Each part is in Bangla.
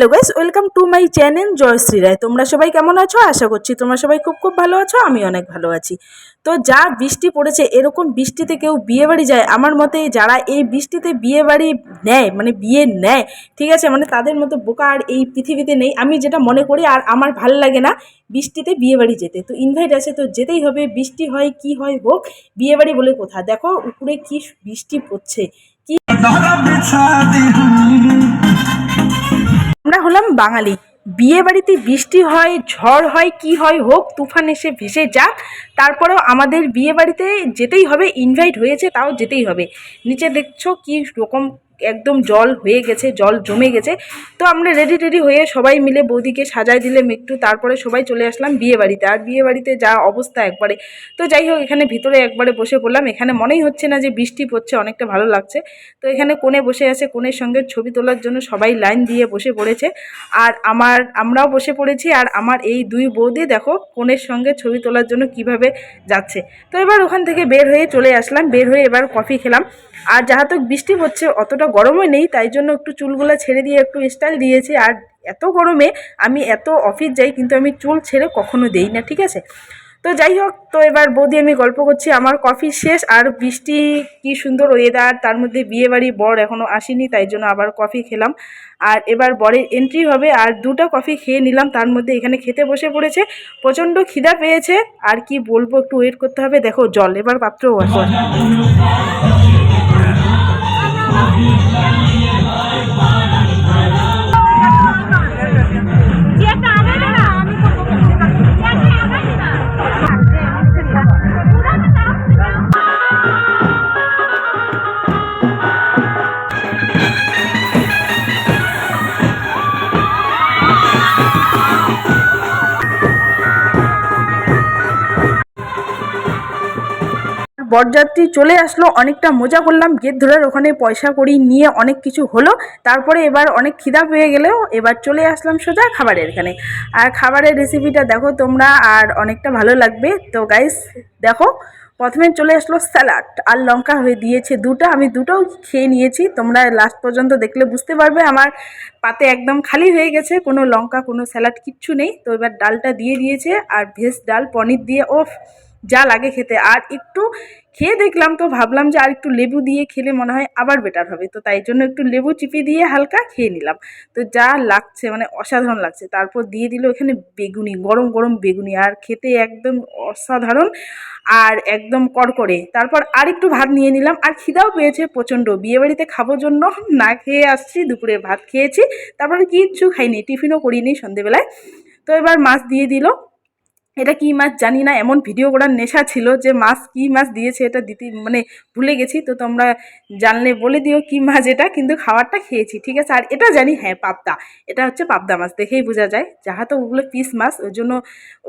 Hello guys welcome to my channel Joyshree Roy তোমরা সবাই কেমন আছো? আশা করছি তোমরা সবাই খুব খুব ভালো আছো আমি অনেক ভালো আছি। তো যা বৃষ্টি পড়েছে, এরকম বৃষ্টিতে কেউ বিয়ে বাড়ি যায়, আমার মতে যারা এই বৃষ্টিতে বিয়ে বাড়ি নেয় মানে বিয়ে নেয়, ঠিক আছে মানে তাদের মতো বোকা আর এই পৃথিবীতে নেই। আমি যেটা মনে করি, আর আমার ভালো লাগে না বৃষ্টিতে বিয়ে বাড়ি যেতে। তো ইনভাইট আছে, তো যেতেই হবে, বৃষ্টি হয়, কি হয় হোক, বিয়ে বাড়ি বলে কোথা। দেখো, উপরে কি বৃষ্টি পড়ছে, কি আমরা হলাম বাঙালি। বিয়ে বাড়িতে বৃষ্টি হয়, ঝড় হয়, কি হয় হোক, তুফান এসে ভেসে যাক, তারপরেও আমাদের বিয়ে বাড়িতে যেতেই হবে ইনভাইট হয়েছে, তাও যেতেই হবে। নিচে দেখছ কি রকম একদম জল হয়ে গেছে, জল জমে গেছে। তো আমরা রেডি টেডি হয়ে সবাই মিলে বৌদিকে সাজাই দিলাম একটু, তারপরে সবাই চলে আসলাম বিয়ে বাড়িতে আর বিয়ে বাড়িতে যা অবস্থা একবারে। তো যাই হোক, এখানে ভিতরে একবারে বসে পড়লাম। এখানে মনেই হচ্ছে না যে বৃষ্টি পড়ছে, অনেকটা ভালো লাগছে। তো এখানে কোণে বসে আছে, কোণের সঙ্গে ছবি তোলার জন্য সবাই লাইন দিয়ে বসে পড়েছে। আর আমার, আমরাও বসে পড়েছি। আর আমার এই দুই বৌদি দেখো, কোণের সঙ্গে ছবি তোলার জন্য কীভাবে যাচ্ছে। তো এবার ওখান থেকে বের হয়ে চলে আসলাম। বের হয়ে এবার কফি খেলাম। আর যাহাতো বৃষ্টি হচ্ছে, অতটা গরমও নেই, তাই জন্য একটু চুলগুলো ছেড়ে দিয়ে একটু স্টাইল দিয়েছি। আর এত গরমে আমি এত অফিস যাই, কিন্তু আমি চুল ছেড়ে কখনো দেই না, ঠিক আছে? তো যাই হোক, তো এবার বৌদি, আমি গল্প করছি। আমার কফি শেষ, আর বৃষ্টি কি সুন্দর ওয়েদার তার মধ্যে বিয়ে বাড়ি বর এখনও আসেনি, তাই জন্য আবার কফি খেলাম। আর এবার বরের এন্ট্রি হবে, আর দুটো কফি খেয়ে নিলাম, তার মধ্যে এখানে খেতে বসে পড়েছে। প্রচণ্ড খিদা পেয়েছে, আর কি বলব, একটু ওয়েট করতে হবে। দেখো, জল, এবার পাত্রও আসো বরযাত্রী চলে আসলো, অনেকটা মজা করলাম। গেট ধরার ওখানে পয়সা করি নিয়ে অনেক কিছু হলো। তারপরে এবার অনেক খিদা পেয়ে গেলেও এবার চলে আসলাম সোজা খাবারের এখানে। আর খাবারের রেসিপিটা দেখো তোমরা, আর অনেকটা ভালো লাগবে। তো গাইস দেখো, প্রথমে চলে আসলো স্যালাড আর লঙ্কা হয়ে দিয়েছে দুটো, আমি দুটোও খেয়ে নিয়েছি। তোমরা লাস্ট পর্যন্ত দেখলে বুঝতে পারবে, আমার পাতে একদম খালি হয়ে গেছে। কোনো লঙ্কা, কোনো স্যালাড কিচ্ছু নেই। তো এবার ডালটা দিয়ে দিয়েছে, আর ভেজ ডাল, পনির দিয়ে, ওফ! যা লাগে খেতে। আর একটু খেয়ে দেখলাম তো, ভাবলাম যে আর একটু লেবু দিয়ে খেলে মনে হয় আবার বেটার হবে। তো তাই জন্য একটু লেবু চিপি দিয়ে হালকা খেয়ে নিলাম। তো যা লাগছে মানে অসাধারণ লাগছে। তারপর দিয়ে দিল এখানে বেগুনি, গরম গরম বেগুনি। আর খেতে একদম অসাধারণ আর একদম কড়কড়ে। তারপর আর একটু ভাত নিয়ে নিলাম। আর খিদাও পেয়েছে প্রচণ্ড। বিয়েবাড়িতে খাব জন্য না খেয়ে আসছি, দুপুরে ভাত খেয়েছি। তারপরে কিচ্ছু খাইনি, টিফিনও করিনি সন্ধেবেলায়। তো এবার মাছ দিয়ে দিল। এটা কী মাছ জানি না, এমন ভিডিও করার নেশা ছিল যে মাছ কী মাছ দিয়েছে এটা দিতে মানে ভুলে গেছি, তো তোমরা জানলে বলে দিও কী মাছ এটা, কিন্তু খাবারটা খেয়েছি, ঠিক আছে? আর এটা জানি হ্যাঁ পাবদা। এটা হচ্ছে পাবদা মাছ, দেখেই বোঝা যায়। যাহা তো ওগুলো পিস মাছ, ওই জন্য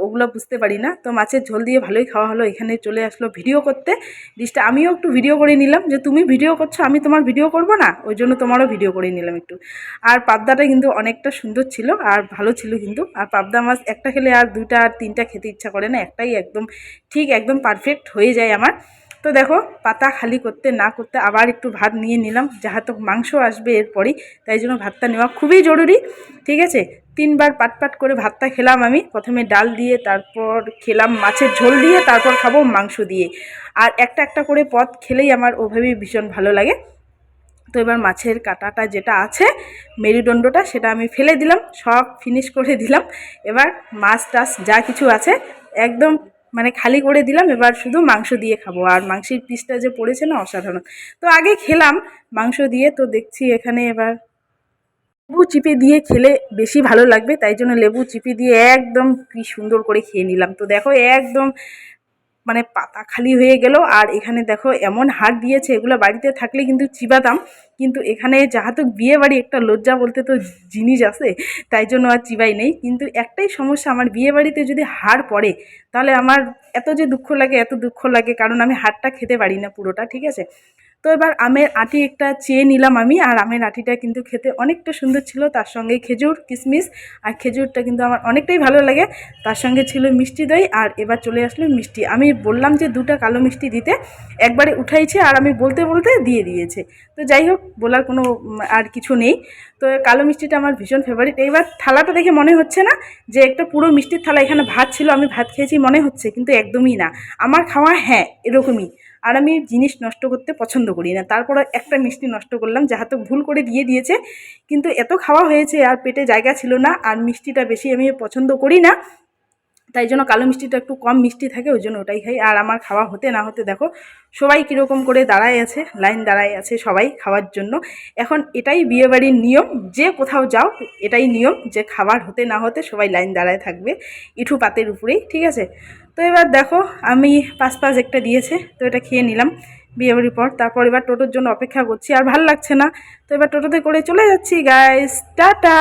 ওগুলো বুঝতে পারি না। তো মাছের ঝোল দিয়ে ভালোই খাওয়া হলো, এখানে চলে আসলো ভিডিও করতে। ডিশটা আমিও একটু ভিডিও করে নিলাম, যে তুমি ভিডিও করছ, আমি তোমার ভিডিও করব না, ওই জন্য তোমারও ভিডিও করে নিলাম একটু। আর পাবদাটা কিন্তু অনেকটা সুন্দর ছিল, আর ভালো ছিল কিন্তু। আর পাবদা মাছ একটা খেলে আর দুইটা আর তিনটা খেতে ইচ্ছা করে না, একটাই একদম ঠিক একদম পারফেক্ট হয়ে যায় আমার। তো দেখো, পাতা খালি করতে না করতে আবার একটু ভাত নিয়ে নিলাম যাহাতো মাংস আসবে এরপরই, তাই জন্য ভাতটা নেওয়া খুবই জরুরি, ঠিক আছে? তিনবার পাট পাট করে ভাতটা খেলাম আমি, প্রথমে ডাল দিয়ে, তারপর খেলাম মাছের ঝোল দিয়ে, তারপর খাব মাংস দিয়ে। আর একটা একটা করে পদ খেলেই আমার ওভাবেই ভীষণ ভালো লাগে। তো এবার মাছের কাটাটা যেটা আছে, মেরুদণ্ডটা সেটা আমি ফেলে দিলাম, সব ফিনিশ করে দিলাম। এবার মাছ টাছ যা কিছু আছে একদম মানে খালি করে দিলাম, এবার শুধু মাংস দিয়ে খাব। আর মাংসের পিসটা যে পড়েছে না অসাধারণ। তো আগে খেলাম, মাংস দিয়ে তো দেখছি এখানে এবার লেবু চিপে দিয়ে খেলে বেশি ভালো লাগবে, তাই জন্য লেবু চিপে দিয়ে একদম কি সুন্দর করে খেয়ে নিলাম। তো দেখো একদম মানে পাতা খালি হয়ে গেল। আর এখানে দেখো এমন হাট দিয়েছে, এগুলো বাড়িতে থাকলে কিন্তু চিবাতাম। কিন্তু এখানে যাহাতো বিয়ে বাড়ি একটা লজ্জা বলতে তো জিনিস আছে, তাই জন্য আর চিবাই নেই। কিন্তু একটাই সমস্যা, আমার বিয়ে বাড়িতে যদি হাড় পড়ে, তাহলে আমার এত যে দুঃখ লাগে, এত দুঃখ লাগে, কারণ আমি হাড়টা খেতে পারি না পুরোটা, ঠিক আছে? তো এবার আমের আটি একটা চেয়ে নিলাম আমি, আর আমের আটিটা কিন্তু খেতে অনেকটা সুন্দর ছিল। তার সঙ্গে খেজুর কিশমিশ আর খেজুরটা কিন্তু আমার অনেকটাই ভালো লাগে। তার সঙ্গে ছিল মিষ্টি দই, আর এবার চলে আসলো মিষ্টি। আমি বললাম যে দুটো কালো মিষ্টি দিতে। একবারে উঠাইছে, আর আমি বলতে বলতে দিয়ে দিয়েছে। তো যাই হোক, বলার কোনো আর কিছু নেই। তো কালো মিষ্টিটা আমার ভীষণ ফেভারিট এইবার থালাটা দেখে মনে হচ্ছে না যে একটা পুরো মিষ্টির থালা এখানে ভাত ছিল, আমি ভাত খেয়েছি মনে হচ্ছে, কিন্তু একদমই না। আমার খাওয়া হ্যাঁ এরকমই। আর আমি জিনিস নষ্ট করতে পছন্দ করি না। তারপর একটা মিষ্টি নষ্ট করলাম যা যাহাতে ভুল করে দিয়ে দিয়েছে, কিন্তু এত খাওয়া হয়েছে আর পেটে জায়গা ছিল না, আর মিষ্টিটা বেশি আমি পছন্দ করি না। তাই জন্য কালো মিষ্টিটা একটু কম মিষ্টি থাকে, ওই জন্য ওটাই খাই। আর আমার খাওয়া হতে না হতে দেখো, সবাই কীরকম করে দাঁড়ায় আছে, লাইন দাঁড়ায় আছে সবাই খাওয়ার জন্য। এখন এটাই বিয়েবাড়ির নিয়ম, যে কোথাও যাও, এটাই নিয়ম যে খাবার হতে না হতে সবাই লাইন দাঁড়ায় থাকবে, ইঠু পাতের উপরেই, ঠিক আছে? তো এবার দেখো, আমি পাঁচ পাঁচ একটা দিয়েছে, তো এটা খেয়ে নিলাম বিয়েবাড়ির পর। তারপর এবার টোটোর জন্য অপেক্ষা করছি, আর ভালো লাগছে না। তো এবার টোটোতে করে চলে যাচ্ছি গাইস টাটা!